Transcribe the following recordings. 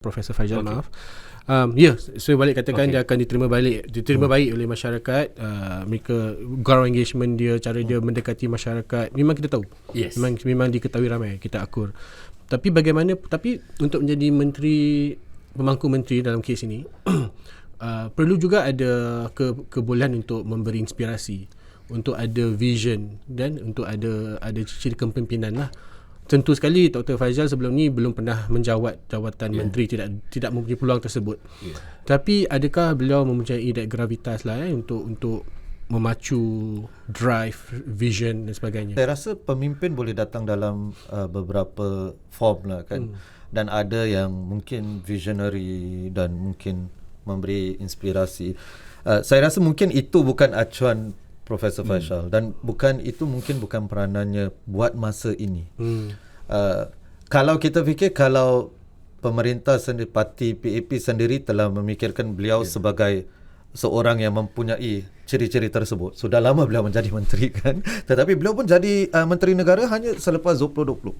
Profesor Faizal okay. maaf. Um, ya, yeah, saya balik katakan okay. dia akan diterima balik, diterima hmm. baik oleh masyarakat. Uh, mereka ground engagement dia, cara dia mendekati masyarakat, memang kita tahu. Yes. Memang memang diketahui ramai kita akur. Tapi bagaimana tapi untuk menjadi menteri pemangku menteri dalam kes ini uh, perlu juga ada ke, kebolehan untuk memberi inspirasi, untuk ada vision dan untuk ada ada ciri kepimpinan lah tentu sekali Dr. Faizal sebelum ni belum pernah menjawat jawatan yeah. menteri tidak tidak mempunyai peluang tersebut. Yeah. Tapi adakah beliau mempunyai that gravitas lah eh, untuk untuk memacu drive vision dan sebagainya. Saya rasa pemimpin boleh datang dalam uh, beberapa form lah kan. Hmm. Dan ada yang mungkin visionary dan mungkin memberi inspirasi. Uh, saya rasa mungkin itu bukan acuan Profesor hmm. Faisal dan bukan itu mungkin bukan peranannya buat masa ini. Hmm. Uh, kalau kita fikir kalau pemerintah sendiri parti PAP sendiri telah memikirkan beliau yeah. sebagai seorang yang mempunyai ciri-ciri tersebut. Sudah lama beliau menjadi menteri kan. Tetapi beliau pun jadi uh, menteri negara hanya selepas 2020.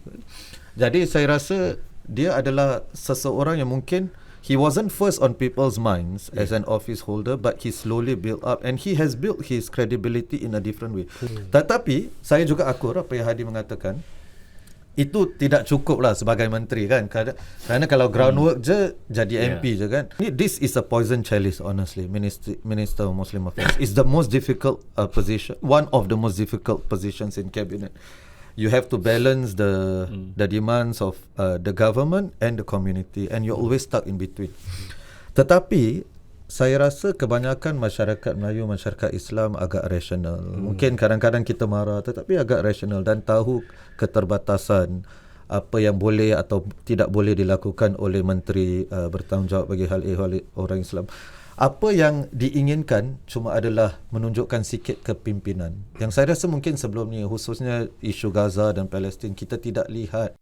Jadi saya rasa dia adalah seseorang yang mungkin he wasn't first on people's minds yeah. as an office holder but he slowly built up and he has built his credibility in a different way hmm. tetapi saya juga akur apa yang Hadi mengatakan itu tidak cukup lah sebagai menteri kan kerana kalau groundwork hmm. je jadi MP yeah. je kan this is a poison chalice honestly minister minister of muslim affairs is the most difficult uh, position one of the most difficult positions in cabinet you have to balance the mm. the demands of uh, the government and the community and you're always stuck in between tetapi saya rasa kebanyakan masyarakat Melayu masyarakat Islam agak rasional mm. mungkin kadang-kadang kita marah tetapi agak rasional dan tahu keterbatasan apa yang boleh atau tidak boleh dilakukan oleh menteri uh, bertanggungjawab bagi hal ehwal orang Islam apa yang diinginkan cuma adalah menunjukkan sikit kepimpinan. Yang saya rasa mungkin sebelum ni khususnya isu Gaza dan Palestin kita tidak lihat